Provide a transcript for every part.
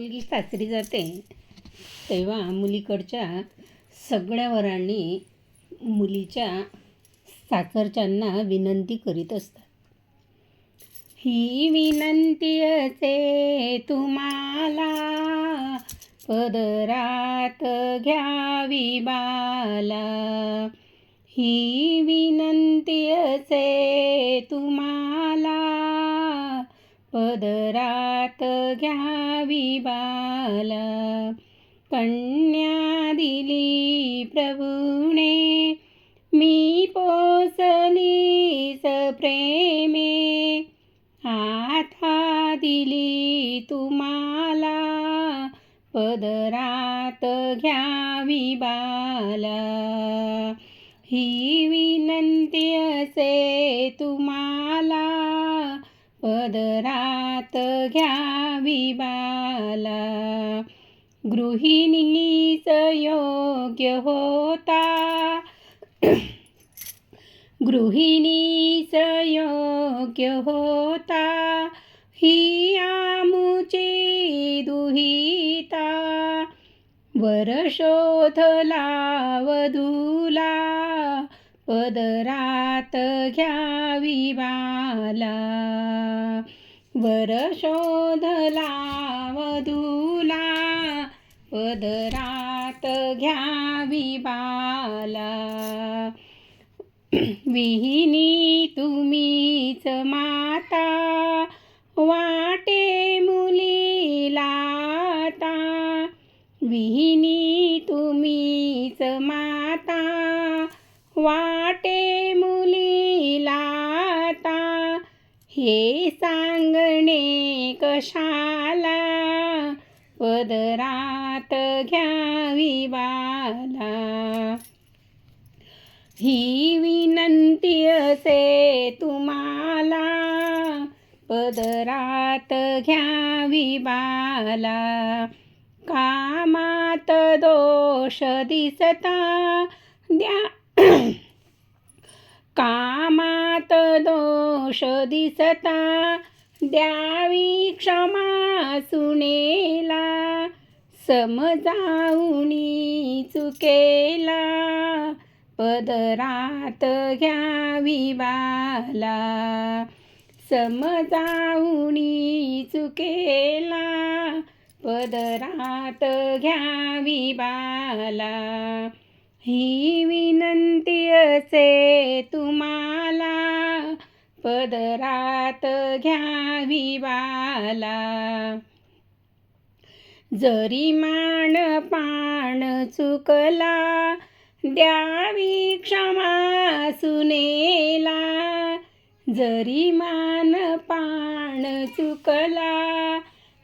मुलगी सासरी जाते तेव्हा मुलीकडच्या सगळ्या वरांनी मुलीच्या सासरच्यांना विनंती करीत असतात. ही विनंती असे तुम्हाला पदरात घ्यावी बाला. ही विनंती असे तुम्हाला पदरात घ्यावी बाला. कन्या दिली प्रभुणे मी पोसलीस प्रेमे आता दिली तुम्हाला पदरात घ्यावी बाला. ही विनंती असे तुम्हाला पदरात घ्यावी बाला. गृहिणीच योग्य होता. गृहिणीच योग्य होता. ही आमुची दुहिता. वर शोधला वधूला पदरात घ्यावी बाला. वर शोधला वधूला. पदरात घ्यावी बाला. विहिनी तुम्हीच माता. वाटे हे सांगणे कशाला? पदरात घ्यावी बाला. ही विनंती असे तुम्हाला. पदरात घ्यावी बाला. कामात दोष दिसता द्या कामात दोष दिसता. द्यावी क्षमा सुनेला. समजावणी चुकेला. पदरात घ्यावी बाला. समजावणी चुकेला. पदरात घ्यावी बाला. ही विनंती असे तुम्हाला पदरात घ्यावी बाला. जरी मान पाण चुकला द्यावी क्षमा सुनेला. जरी मान पाण चुकला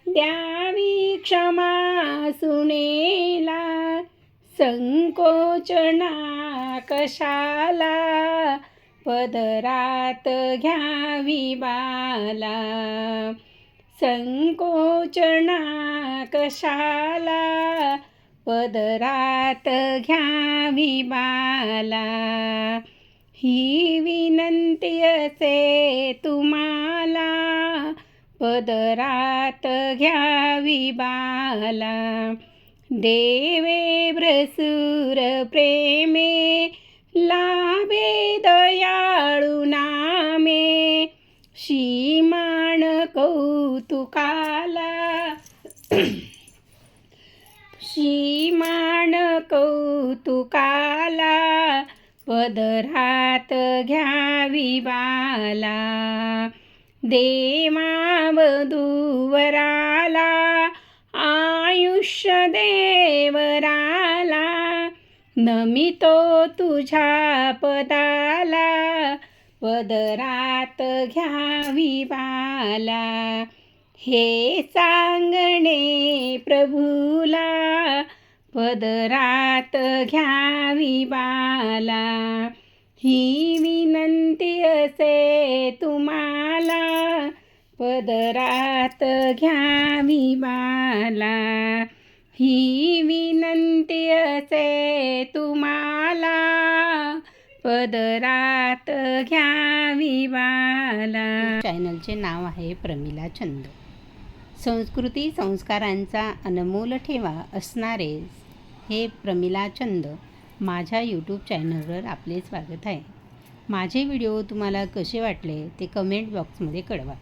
द्यावी क्षमा संकोचना कशाला पदरात घ्यावी बाला. संकोचना कशाला पदरात घ्यावी बाला. ही विनंती असे तुम्हाला पदरात घ्यावी बाला. देवे ब्रसूर प्रेमे लाभे दयाळू नामे श्रीमान कौतुकाला. श्रीमान कौतुकाला पदरात घ्यावी बाला. देवा मनुष्य देवराला नमितो तुझ्या पदाला. पदरात घ्यावी बाला. हे सांगणे प्रभूला. पदरात घ्यावी बाला. ही विनंती असे तुम्हाला. पदरात घ्यावी मला. ही विनंती असे तुम्हाला. पदरात घ्यावी मला. चॅनलचे नाव आहे प्रमिला छंद संस्कृती संस्कारांचा अनमोल ठेवा असणारे हे प्रमिला छंद माझ्या यूट्यूब चॅनलवर आपले स्वागत आहे. माझे व्हिडिओ तुम्हाला कसे वाटले ते कमेंट बॉक्समध्ये कळवा.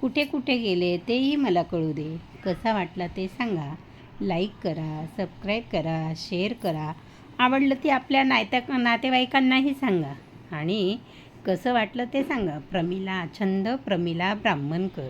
कुठे कुठे गेले तेही मला कळू दे. कसा वाटला ते सांगा. लाईक करा सबस्क्राईब करा शेअर करा. आवडलं ते आपल्या नायत्या नातेवाईकांनाही सांगा. आणि कसं वाटलं ते सांगा. प्रमिला छंद प्रमिला ब्राह्मणकर.